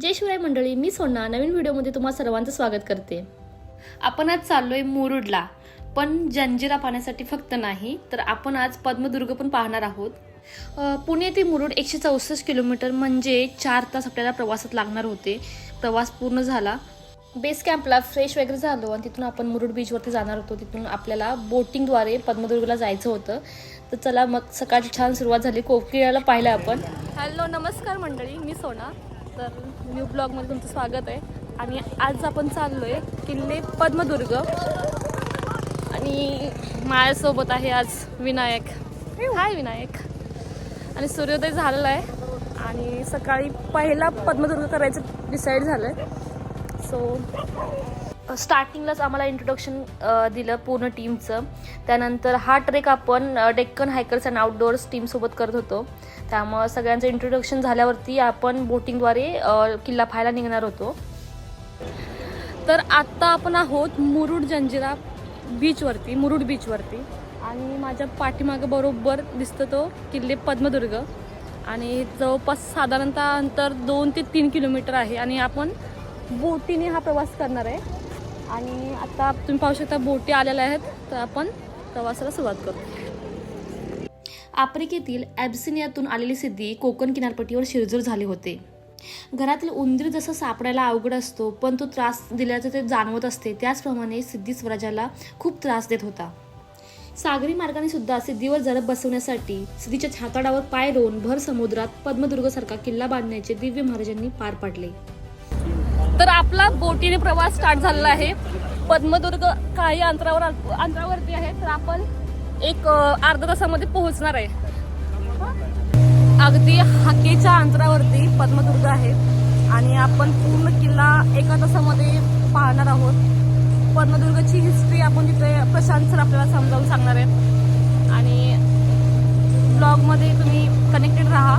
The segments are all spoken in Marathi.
जय शिवराय मंडळी मी सोना. नवीन व्हिडिओमध्ये तुम्हाला सर्वांचं स्वागत करते. आपण आज चाललोय मुरुडला. पण जंजिरा पाहण्यासाठी फक्त नाही तर आपण आज पद्मदुर्ग पण पाहणार आहोत. पुणे ते मुरुड एकशे चौसष्ट किलोमीटर म्हणजे चार तास आपल्याला प्रवासात लागणार होते. प्रवास पूर्ण झाला. बेस कॅम्पला फ्रेश वगैरे झालो आणि तिथून आपण मुरुड बीचवरती जाणार होतो. तिथून आपल्याला बोटिंगद्वारे पद्मदुर्गला जायचं होतं. तर चला मग सकाळची छान सुरुवात झाली. कोकिळाला पाहिलं आपण. हॅलो नमस्कार मंडळी. मी सोना. तर न्यू ब्लॉगमध्ये तुमचं स्वागत आहे. आणि आज आपण चाललो आहे किल्ले पद्मदुर्ग. आणि माझ्यासोबत आहे आज विनायक. हाय विनायक. आणि सूर्योदय झालेला आहे. आणि सकाळी पहिला पद्मदुर्ग करायचं डिसाईड झालं आहे सो स्टार्टिंगलाच आम्हाला इंट्रोडक्शन दिलं पूर्ण टीमचं त्यानंतर हा ट्रेक आपण डेक्कन हायकर्स अँड आउटडोअर्स टीमसोबत करत होतो. त्यामुळं सगळ्यांचं इंट्रोडक्शन झाल्यावरती आपण बोटिंगद्वारे किल्ला पाहायला निघणार होतो. तर आत्ता आपण आहोत मुरुड जंजिरा बीचवरती मुरुड बीचवरती आणि माझ्या पाठीमागं बरोबर दिसतं तो किल्ले पद्मदुर्ग. आणि जवळपास साधारणतः अंतर दोन ते तीन किलोमीटर आहे. आणि आपण बोटीने हा प्रवास करणार आहे. आणि आता तुम्ही पाहू शकता बोटी आलेल्या आहेत. तर आपण प्रवासाला सुरुवात करू. आफ्रिकेतील ॲब्सिनियातून आलेली सिद्धी कोकण किनारपट्टीवर शिरजूर झाले होते. घरातील उंदीर जसं सापडायला अवघड असतो पण तो त्रास दिल्याचं ते जाणवत असते. त्याचप्रमाणे सिद्धी स्वराजाला खूप त्रास देत होता. सागरी मार्गाने सुद्धा सिद्धीवर जरब बसवण्यासाठी सिद्धीच्या छाताडावर पाय रोवून भर समुद्रात पद्मदुर्गसारखा किल्ला बांधण्याचे दिव्य महाराजांनी पार पाडले. तर आपला बोटीने प्रवास स्टार्ट झालेला आहे. पद्मदुर्ग काही अंतरावर अंतरावरती आहे. तर आपण एक अर्धा अर्ध्या तासामध्ये पोहोचणार आहे. अगदी हाकेच्या अंतरावरती पद्मदुर्ग आहे. आणि आपण पूर्ण किल्ला एका तासामध्ये पाहणार आहोत. पद्मदुर्गची हिस्ट्री आपण तिथे प्रशांत सर आपल्याला समजावून सांगणार आहे आणि ब्लॉगमध्ये तुम्ही कनेक्टेड राहा.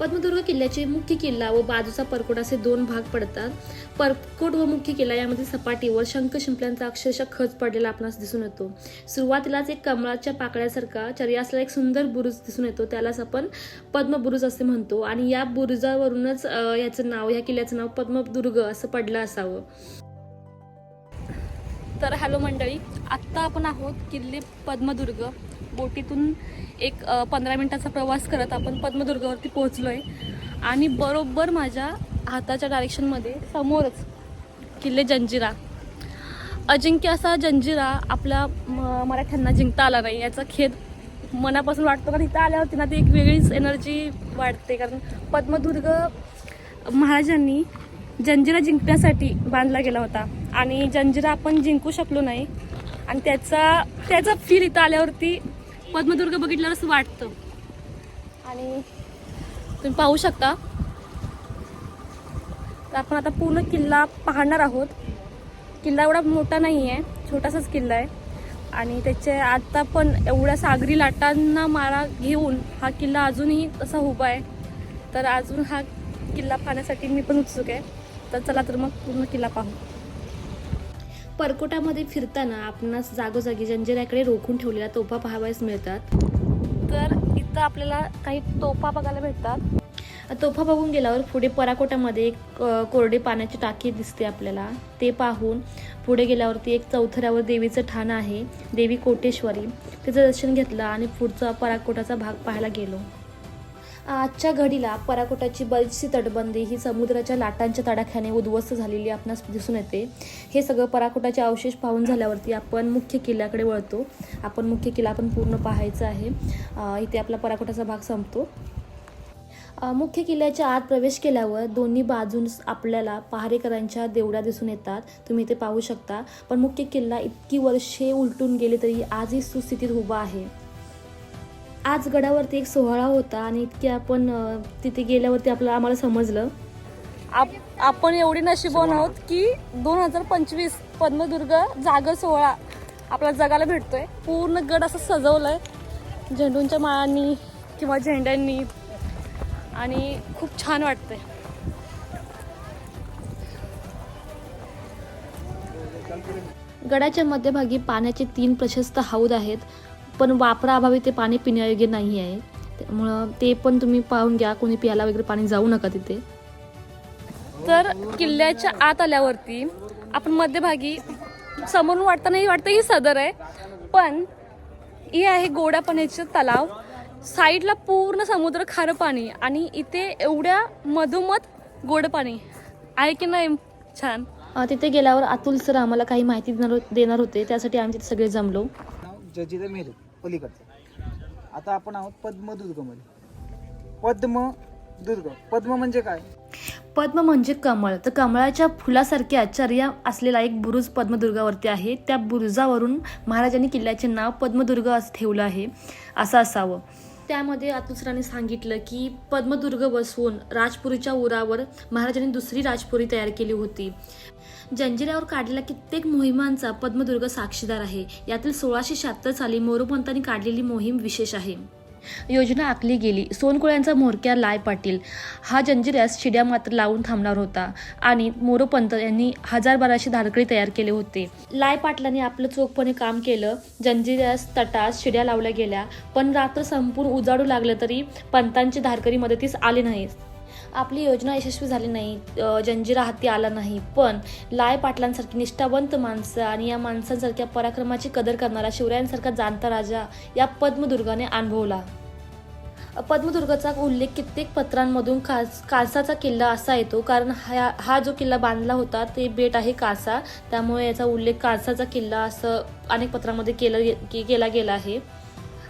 पद्मदुर्ग किल्ल्याचे मुख्य किल्ला व बाजूचा परकोट असे दोन भाग पडतात. परकोट व मुख्य किल्ला यामध्ये सपाटीवर शंख शिंपल्यांचा अक्षरशः खच पडलेला आपणास दिसून येतो. सुरुवातीलाच एक कमळाच्या पाकळ्यासारखा चर्या असलेला एक सुंदर बुरुज दिसून येतो. त्यालाच आपण पद्मबुरुज असे म्हणतो. आणि या बुरुजावरूनच याचं नाव या किल्ल्याचं नाव पद्मदुर्ग असं पडलं असावं. तर हॅलो मंडळी आत्ता आपण आहोत किल्ले पद्मदुर्ग. बोटीतून एक पंधरा मिनिटाचा प्रवास करत आपण पद्मदुर्गावरती पोहोचलो आहे आणि बरोबर माझ्या हाताच्या डायरेक्शनमध्ये समोरच किल्ले जंजिरा. अजिंक्य असा जंजिरा आपल्या म- मराठ्यांना जिंकता आला नाही. याचा खेद मनापासून वाटतो कारण इथं आल्यावरती ना ती एक वेगळीच एनर्जी वाटते कारण पद्मदुर्ग महाराजांनी जंजिरा जिंकण्यासाठी बांधला गेला होता. आणि जंजिरा आपण जिंकू शकलो नाही. आणि त्याचा त्याचा फील इथं आल्यावरती पद्मदुर्ग बघितल्यावर असं वाटतं. आणि तुम्ही पाहू शकता. तर आपण आता पूर्ण किल्ला पाहणार आहोत. किल्ला एवढा मोठा नाही आहे छोटासाच किल्ला आहे. आणि त्याचे आता पण एवढ्या सागरी लाटांना मारा घेऊन हा किल्ला अजूनही तसा उभा आहे. तर अजून हा किल्ला पाहण्यासाठी मी पण उत्सुक आहे. तर चला तर मग पूर्ण किल्ला पाहू. परकोटामध्ये फिरताना आपणास जागोजागी जंजिराकडे रोखून ठेवलेल्या तोफा पाहावयास मिळतात. तर इथं आपल्याला काही तोफा बघायला भेटतात. तोफा बघून गेल्यावर पुढे पराकोटामध्ये एक कोरडे पाण्याची टाकी दिसते आपल्याला. ते पाहून पुढे गेल्यावरती एक चौथऱ्यावर देवीचं ठाण आहे. देवी कोटेश्वरी. त्याचं दर्शन घेतलं आणि पुढचा पराकोटाचा भाग पाहायला गेलो. आजच्या घडीला पराकोटाची बरीचशी तटबंदी ही समुद्राच्या लाटांच्या तडाख्याने उद्ध्वस्त झालेली आपणास दिसून येते. हे सगळं पराकोटाचे अवशेष पाहून झाल्यावरती आपण मुख्य किल्ल्याकडे वळतो. आपण मुख्य किल्ला आपण पूर्ण पाहायचा आहे. इथे आपला पराकोटाचा भाग संपतो. मुख्य किल्ल्याच्या आत प्रवेश केल्यावर दोन्ही बाजून आपल्याला पहारेकरांच्या देवड्या दिसून येतात. तुम्ही इथे पाहू शकता. पण मुख्य किल्ला इतकी वर्षे उलटून गेली तरी आजही सुस्थितीत उभा आहे. आज गडावरती एक सोहळा होता आणि इतके आपण तिथे गेल्यावरती आपलं आम्हाला समजलं. आप आपण एवढी नशीबवान आहोत की दोन हजार पंचवीस पद्मदुर्ग जागर सोहळा आपल्याला जगाला भेटतोय. पूर्ण गड असं सजवलंय. झेंडूंच्या माळांनी किंवा झेंड्यांनी. आणि खूप छान वाटतंय. गडाच्या मध्यभागी पाण्याचे तीन प्रशस्त हौद आहेत. पण वापराअभावी ते पाणी पिण्यायोग्य नाही आहे. त्यामुळं ते पण तुम्ही पाहून घ्या कोणी प्यायला वगैरे पाणी जाऊ नका तिथे. तर किल्ल्याच्या आत आल्यावरती आपण मध्यभागी समोरून वाटतानाही वाटतं ही सदर आहे पण ही आहे गोड्या पाण्याचे तलाव. साईडला पूर्ण समुद्र खारं पाणी आणि इथे एवढ्या मधोमध गोड पाणी. आहे की नाही? छान. तिथे गेल्यावर अतुल सर आम्हाला काही माहिती देणार देणार होते त्यासाठी आम्ही तिथे सगळे जमलो. नाव जजिदा मेरू पलीकडचं. आता आपण आहोत पद्मदुर्गमध्ये. पद्मदुर्ग. पद्म म्हणजे काय? पद्म म्हणजे कमळ. तर कमळाच्या फुलासारख्या चर्या असलेला एक बुरुज पद्मदुर्गावरती आहे. त्या बुरुजावरून महाराजांनी किल्ल्याचे नाव पद्मदुर्ग असं ठेवलं आहे. असं असावं. त्यामध्ये अतुलसरांनी सांगितलं की पद्मदुर्ग बसवून राजपुरीच्या उरावर महाराजांनी दुसरी राजपुरी तयार केली होती. जंजिऱ्यावर काढलेल्या कित्येक मोहिमांचा पद्मदुर्ग साक्षीदार आहे. यातील सोळाशे शहात्तर साली मोरोपंतांनी काढलेली मोहीम विशेष आहे. योजना आखली गेली. सोनकुळ्यांचा म्होरक्या लाय पाटील. हा जंजिऱ्यास शिड्या मात्र लावून थांबणार होता आणि मोरोपंत यांनी हजार बाराशे धारकडी तयार केले होते. लाय पाटलांनी आपलं चोखपणे काम केलं. जंजिऱ्यास तटास शिड्या लावल्या गेल्या. पण रात्र संपूर्ण उजाडू लागलं तरी पंतांची धारकरी मदतीस आले नाहीत. आपली योजना यशस्वी झाली नाही जंजिरा हाती आला नाही पण लाय पाटलांसारखी निष्ठावंत माणसं आणि या माणसांसारख्या पराक्रमाची कदर करणारा शिवरायांसारखा जाणता राजा या पद्मदुर्गाने अनुभवला. पद्मदुर्गाचा उल्लेख कित्येक पत्रांमधून कास कासाचा किल्ला असा येतो कारण हा हा जो किल्ला बांधला होता ते बेट आहे कासा त्यामुळे याचा उल्लेख कासाचा किल्ला असं अनेक पत्रांमध्ये केलं गे- के- केला गेला आहे.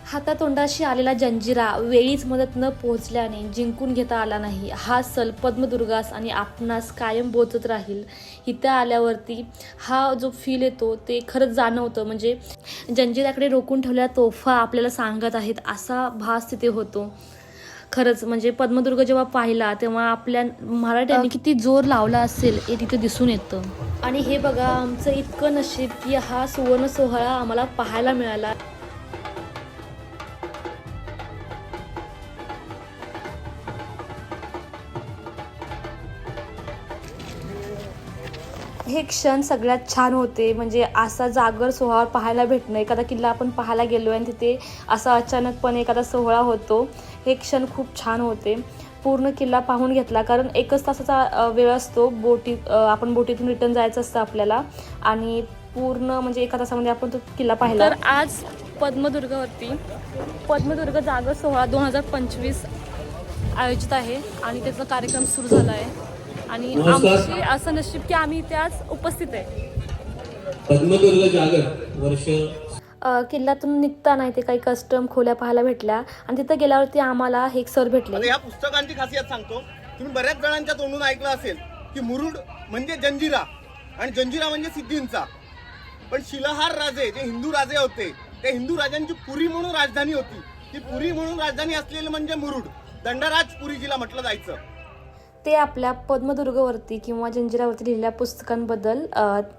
हातातोंडाशी आलेला जंजिरा वेळीच मदत न पोहोचल्याने जिंकून घेता आला नाही. हा सल पद्मदुर्गास आणि आपणास कायम बोचत राहील. इथं आल्यावरती हा जो फील येतो ते खरंच जाणवतं. म्हणजे जंजिराकडे रोखून ठेवलेल्या तोफा आपल्याला सांगत आहेत असा भास तिथे होतो. खरंच म्हणजे पद्मदुर्ग जेव्हा पाहिला तेव्हा आपल्या मराठ्यांनी किती जोर लावला असेल हे तिथे दिसून येतं. आणि हे बघा आमचं इतकं नशीब की हा सुवर्ण सोहळा आम्हाला पाहायला मिळाला. हे क्षण सगळ्यात छान होते. म्हणजे असा जागर सोहळा पाहायला भेटणं. एखादा किल्ला आपण पाहायला गेलो आणि तिथे असा अचानकपणे एखादा सोहळा होतो. हे क्षण खूप छान होते. पूर्ण किल्ला पाहून घेतला. कारण एकच तासाचा वेळ असतो. बोटी आपण बोटीतून रिटर्न जायचं असतं आपल्याला. आणि पूर्ण म्हणजे एका तासामध्ये आपण तो किल्ला पाहिला. तर आज पद्मदुर्गावरती पद्मदुर्ग जागर सोहळा दोन हजार पंचवीस आयोजित आहे. आणि त्याचा कार्यक्रम सुरू झाला आहे. आणि. आमची असं नशीब की आम्ही आज उपस्थित आहे. पद्मदुर्ग जागर वर्ष अ, किल्ल्यातून निघताना इथे काही कस्टम खोल्या पाहायला भेटल्या आणि तिथं गेल्यावरती आम्हाला हे एक सर भेटले. या पुस्तकांची खासियत सांगतो. तुम्ही बऱ्याच जणांच्या तोंडून ऐकलं असेल की मुरुड म्हणजे जंजिरा आणि जंजिरा म्हणजे सिद्धींचा. पण शिलहार राजे जे हिंदू राजे होते त्या हिंदू राजांची पुरी म्हणून राजधानी होती. ती पुरी म्हणून राजधानी असलेली म्हणजे मुरुड. दंडराज पुरी जिला म्हटलं जायचं. ते आपल्या पद्मदुर्गवरती किंवा जंजिरावरती लिहिलेल्या पुस्तकांबद्दल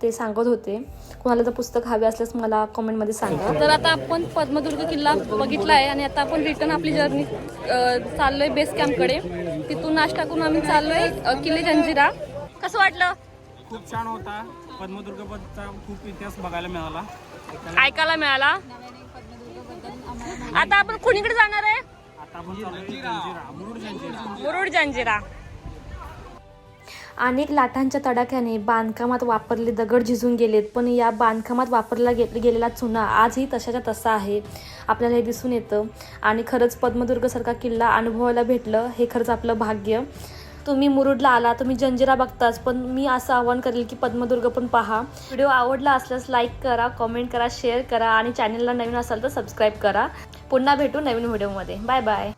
ते सांगत होते. कोणाला जर पुस्तक हवे असल्यास मला कॉमेंटमध्ये सांगा. तर आता आपण पद्मदुर्ग किल्ला बघितला आहे आणि आता आपण रिटर्न आपली जर्नी चाललोय बेस कॅम्पकडे तिथून नाश्ता करून आम्ही चाललोय अ, किल्ले जंजिरा. कसं वाटलं? खूप छान होता. पद्मदुर्गचा खूप इतिहास बघायला मिळाला. ऐकायला मिळाला. आता आपण कुणीकडे जाणार आहे? आता आपण चाललोय जंजिरा मुरुड जंजिरा. मुरुड जंजिरा. अनेक लाटांच्या तडाख्याने बांधकामात वापरले दगड झिजून गेलेत पण या बांधकामात वापरला गे गेलेला चुना आजही तशाच्या तसा आहे. आपल्याला हे दिसून येतं. आणि खरंच पद्मदुर्गसारखा किल्ला अनुभवायला भेटलं हे खरंच आपलं भाग्य. तुम्ही मुरुडला आला तुम्ही जंजिरा बघताच पण मी असं आवाहन करेल की पद्मदुर्ग पण पहा. व्हिडिओ आवडला असल्यास लाईक करा कमेंट करा शेअर करा आणि चॅनलला नवीन असाल तर सबस्क्राईब करा. पुन्हा भेटू नवीन व्हिडिओमध्ये. Bye bye.